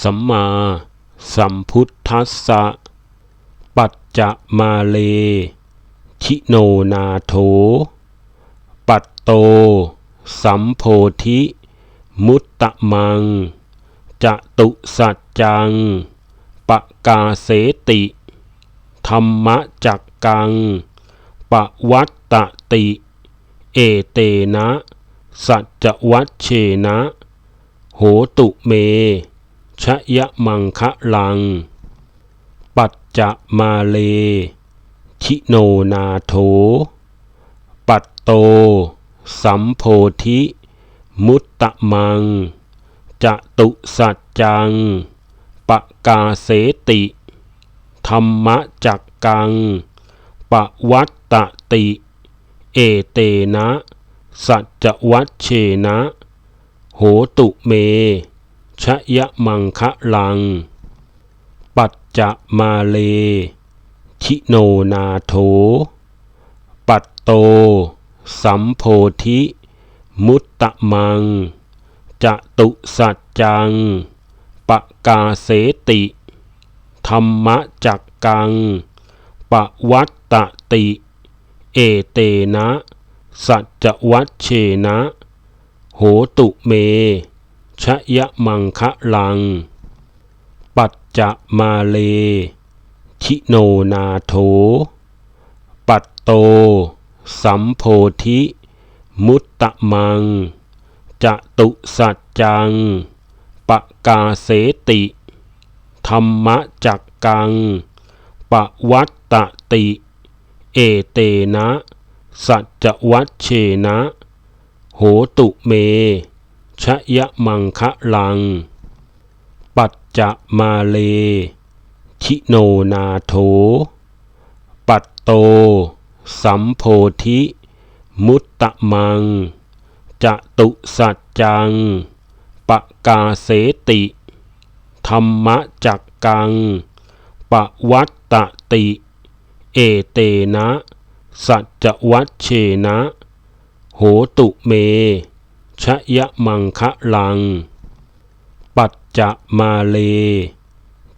สัมมาสัมพุทธัสสะ ปัจจะมาเล ชิโนนาโถ ปัตโต สัมโพธิ มุตตะมัง จะตุสัจจัง ปะกาเสติ ธรรมจักกัง ปะวัตตติ เอเตนะ สัจวัชเชนะ โหตุเม ชยมังคะลัง ปัจจะมาเล ชิโนนาโถ ปัตโต สัมโพธิ มุตตะมัง จะตุสัจจัง ปะกาเสติ ธรรมจักกัง ปะวัตตติ เอเตนะ สัจวัชเชนะ โหตุเม ชยมังคะลัง ปัจจะมาเล ชิโนนาโถ ปัตโต สัมโพธิ มุตตะมัง จะตุสัจจัง ปะกาเสติ ธรรมจักกัง ปะวัตตติ เอเตนะ สัจวัชเชนะ โหตุเม ชยมังคะลัง ปัจจะมาเล ชิโนนาโถ ปัตโต สัมโพธิ มุตตะมัง จะตุสัจจัง ปะกาเสติ ธรรมจักกัง ปะวัตตติ เอเตนะ สัจวัชเชนะ โหตุเม ชยมังคะลัง ปัจจะมาเล ชิโนนาโถ ปัตโต สัมโพธิ มุตตะมัง จะตุสัจจัง ปะกาเสติ ธรรมจักกัง ปะวัตตติ เอเตนะ สัจวัชเชนะ โหตุเม ชยมังคะลัง ปัจจะมาเล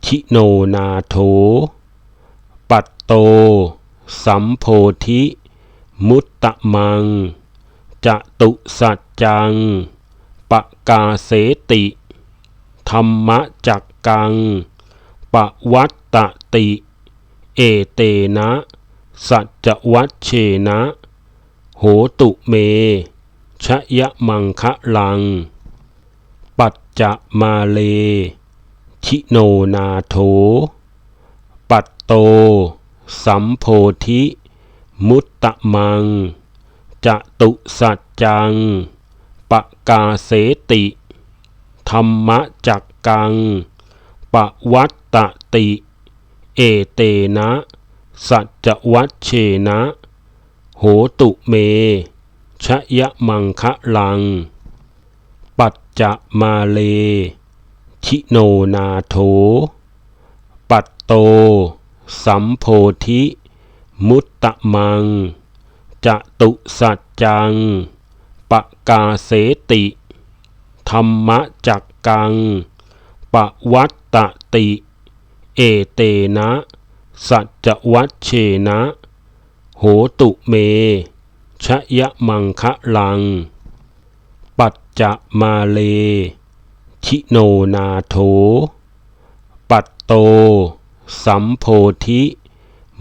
ชิโนนาโถ ปัตโต สัมโพธิ มุตตะมัง จะตุสัจจัง ปะกาเสติ ธรรมจักกัง ปะวัตตติ เอเตนะ สัจวัชเชนะ โหตุเม ชยมังคะลัง ปัจจะมาเล ชิโนนาโถ ปัตโต สัมโพธิ มุตตะมัง จะตุสัจจัง ปะกาเสติ ธรรมจักกัง ปะวัตตติ เอเตนะ สัจวัชเชนะ โหตุเม ชยมังคะลัง ปัจจะมาเล ชิโนนาโถ ปัตโต สัมโพธิ มุตตะมัง จะตุสัจจัง ปะกาเสติ ธรรมจักกัง ปะวัตตติ เอเตนะ สัจวัชเชนะ โหตุเม ชยมังคะลัง ปัจจะมาเล ชิโนนาโถ ปัตโต สัมโพธิ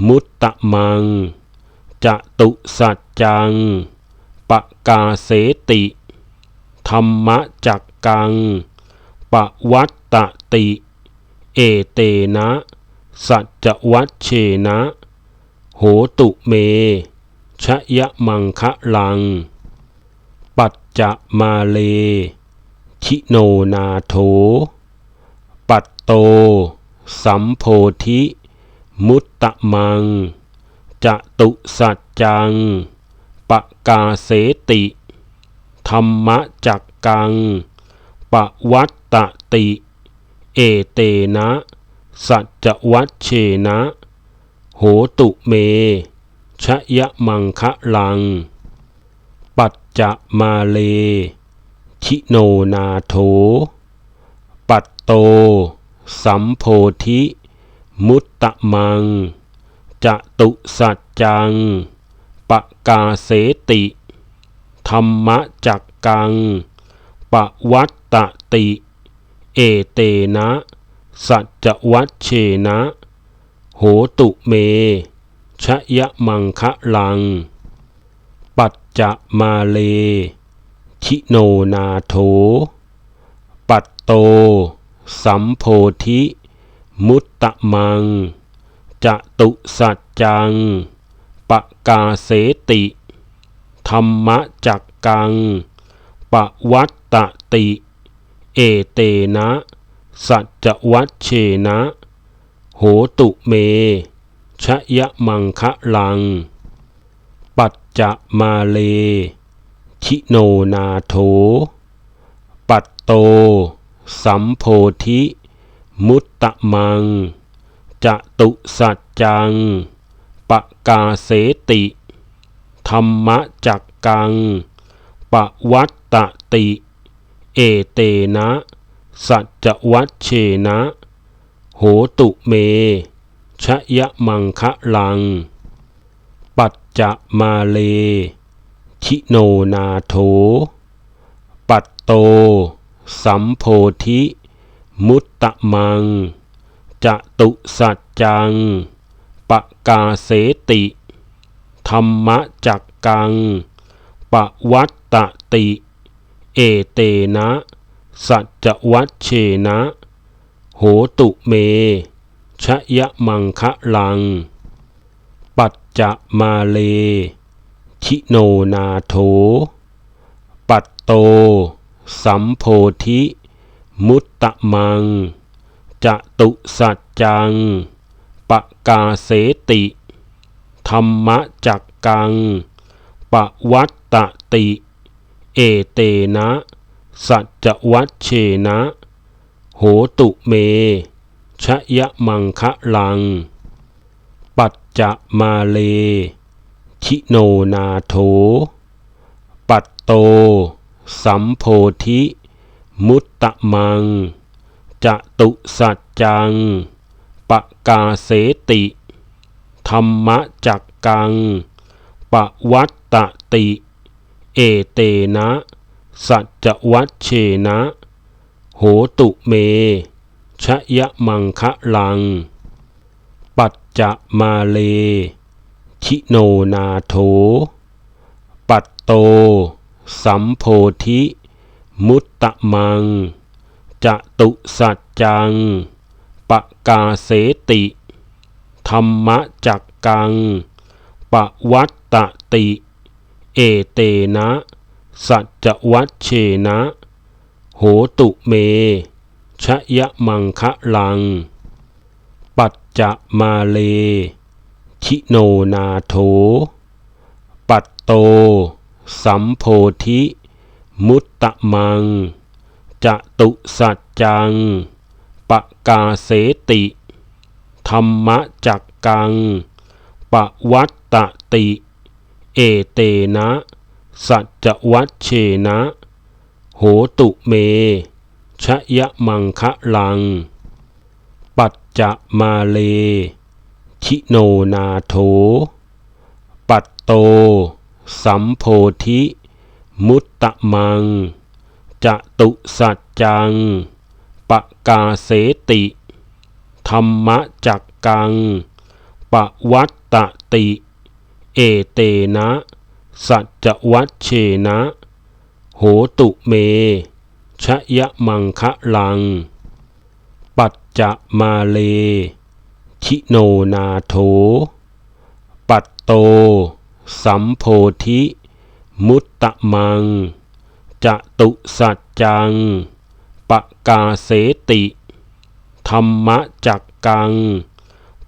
มุตตะมัง จะตุสัจจัง ปะกาเสติ ธรรมจักกัง ปะวัตตติ เอเตนะ สัจวัชเชนะ โหตุเม ชยมังคะลัง ปัจจะมาเล ชิโนนาโถ ปัตโต สัมโพธิ มุตตะมัง จะตุสัจจัง ปะกาเสติ ธรรมจักกัง ปะวัตตติ เอเตนะ สัจวัชเชนะ โหตุเม ชยมังคะลัง ปัจจะมาเล ชิโนนาโถ ปัตโต สัมโพธิ มุตตะมัง จะตุสัจจัง ปะกาเสติ ธรรมจักกัง ปะวัตตติ เอเตนะ สัจวัชเชนะ โหตุเม ชยมังคะลัง ปัจจะมาเล ชิโนนาโถ ปัตโต สัมโพธิ มุตตะมัง จะตุสัจจัง ปะกาเสติ ธรรมจักกัง ปะวัตตติ เอเตนะ สัจวัชเชนะ โหตุเม ชยมังคะลัง ปัจจะมาเล ชิโนนาโถ ปัตโต สัมโพธิ มุตตะมัง จะตุสัจจัง ปะกาเสติ ธรรมจักกัง ปะวัตตติ เอเตนะ สัจวัชเชนะ โหตุเม ชยมังคะลัง ปัจจะมาเล ชิโนนาโถ ปัตโต สัมโพธิ มุตตะมัง จะตุสัจจัง ปะกาเสติ ธรรมจักกัง ปะวัตตติ เอเตนะ สัจวัชเชนะ โหตุเม ชยมังคะลัง ปัจจะมาเล ชิโนนาโถ ปัตโต สัมโพธิ มุตตะมัง จะตุสัจจัง ปะกาเสติ ธรรมจักกัง ปะวัตตติ เอเตนะ สัจวัชเชนะ โหตุเม ชยมังคะลัง ปัจจะมาเล ชิโนนาโถ ปัตโต สัมโพธิ มุตตะมัง จะตุสัจจัง ปะกาเสติ ธรรมจักกัง ปะวัตตติ เอเตนะ สัจวัชเชนะ โหตุเม ชยมังคะลัง ปัจจะมาเล ชิโนนาโถ ปัตโต สัมโพธิ มุตตะมัง จะตุสัจจัง ปะกาเสติ ธรรมจักกัง ปะวัตตติ เอเตนะ สัจวัชเชนะ โหตุเม ชยมังคะลัง ปัจจะมาเล ชิโนนาโถ ปัตโต สัมโพธิ มุตตะมัง จะตุสัจจัง ปะกาเสติ ธรรมจักกัง ปะวัตตติ เอเตนะ สัจวัชเชนะ โหตุเม ชยมังคะลัง ปัจจะมาเล ชิโนนาโถ ปัตโต สัมโพธิ มุตตะมัง จะตุสัจจัง ปะกาเสติ ธรรมจักกัง ปะวัตตติ เอเตนะ สัจวัชเชนะ โหตุเม ชยมังคะลัง ปัจจะมาเล ชิโนนาโถ ปัตโต สัมโพธิ มุตตะมัง จะตุสัจจัง ปะกาเสติ ธรรมจักกัง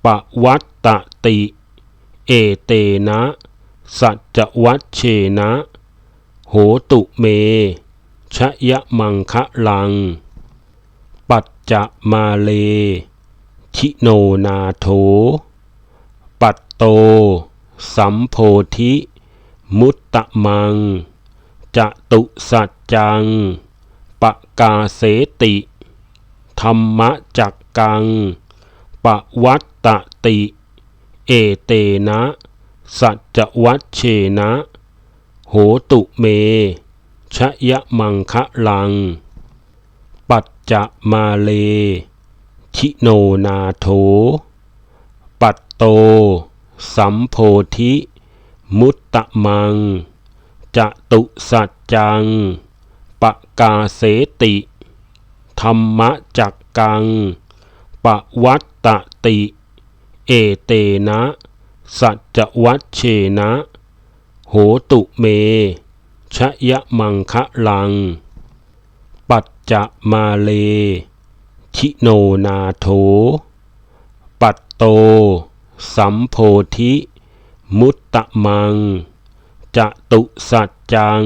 ปะวัตตติ เอเตนะ สัจวัชเชนะ โหตุเม ชยมังคะลัง ปัจจะมาเล ชิโนนาโถ ปัตโต สัมโพธิ มุตตะมังจะตุสัจจัง ปะกาเสติ ธรรมจักกัง ปะวัตตติ เอเตนะ สัจวัชเชนะ โหตุเม ชยมังคะลัง ปัจจะมาเล ชิโนนาโถ ปัตโต สัมโพธิ มุตตะมัง จะตุสัจจัง ปะกาเสติ ธรรมจักกัง ปะวัตตติ เอเตนะ สัจวัชเชนะ โหตุเม ชยมังคะลัง ปัจจะมาเล ชิโนนาโถ ปัตโต สัมโพธิ มุตตะมัง จะตุสัจจัง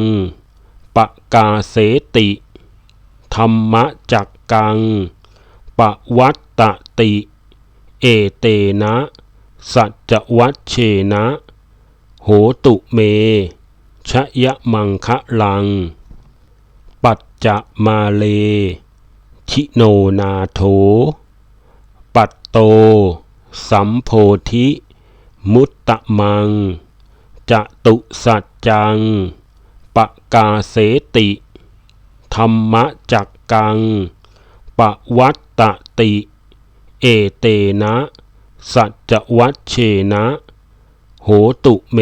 ปะกาเสติ ธรรมจักกัง ปะวัตตติ เอเตนะ สัจวัชเชนะ โหตุเม ชยมังคะลัง ปัจจะมาเล ชิโนนาโถ ปัตโต สัมโพธิ มุตตะมัง จะตุสัจจัง ปะกาเสติ ธรรมจักกัง ปะวัตตติ เอเตนะ สัจวัชเชนะ โหตุเม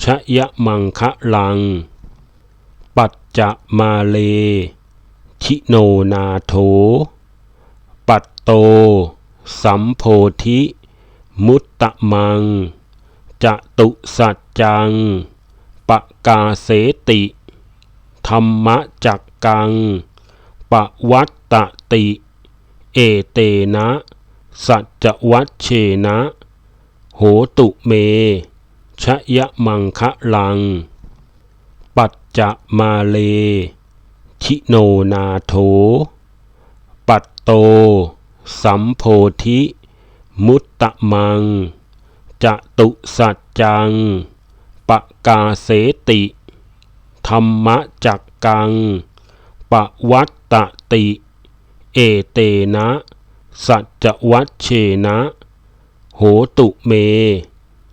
ชยมังคะลัง ปัจจะมาเล ชิโนนาโถ ปัตโต สัมโพธิ มุตตะมัง จะตุสัจจัง ปะกาเสติ ธรรมจักกัง ปะวัตตติ เอเตนะ สัจวัชเชนะ โหตุเม ชยมังคะลัง ปัจจะมาเล ชิโนนาโถ ปัตโต สัมโพธิ มุตตะมัง จะตุสัจจัง ปะกาเสติ ธรรมจักกัง ปะวัตตติ เอเตนะ สัจวัชเชนะ โหตุเม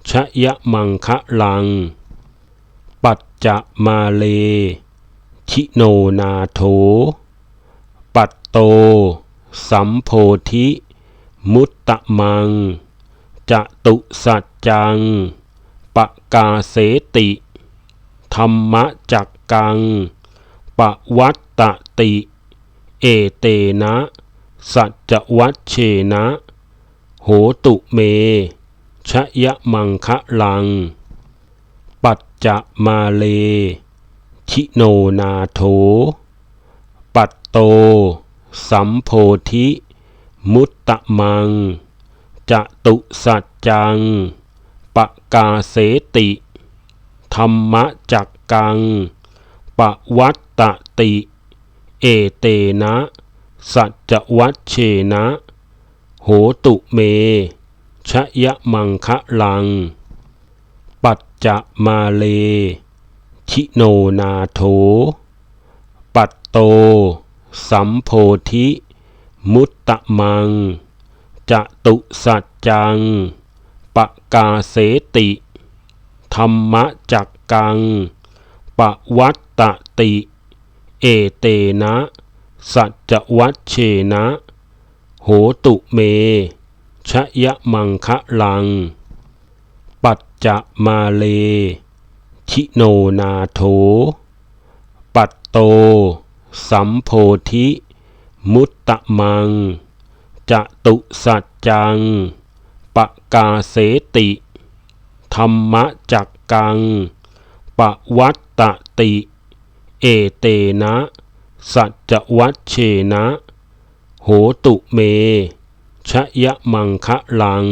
ชยมังคะลัง ปัจจะมาเล ชิโนนาโถ ปัตโต สัมโพธิ มุตตะมัง จะตุสัจจัง ปะกาเสติ ธรรมจักกัง ปะวัตตติ เอเตนะ สัจวัชเชนะ โหตุเม ชยมังคะลัง ปัจจะมาเล ชิโนนาโถ ปัตโต สัมโพธิ มุตตะมัง จะตุสัจจัง ปะกาเสติ ธรรมจักกัง ปะวัตตติ เอเตนะ สัจวัชเชนะ โหตุเม ชยมังคะลัง ปัจจะมาเล ชิโนนาโถ ปัตโต สัมโพธิ มุตตะมัง จะตุสัจจัง ปะกาเสติ ธรรมจักกัง ปะวัตตติ เอเตนะ สัจวัชเชนะ โหตุเม ชยมังคะลัง ปัจจะมาเล ชิโนนาโถ ปัตโต สัมโพธิ มุตตะมัง จะตุสัจจัง ปะกาเสติ ธรรมจักกัง ปะวัตตติ เอเตนะ สัจวัชเชนะ โหตุเม ชยมังคะลัง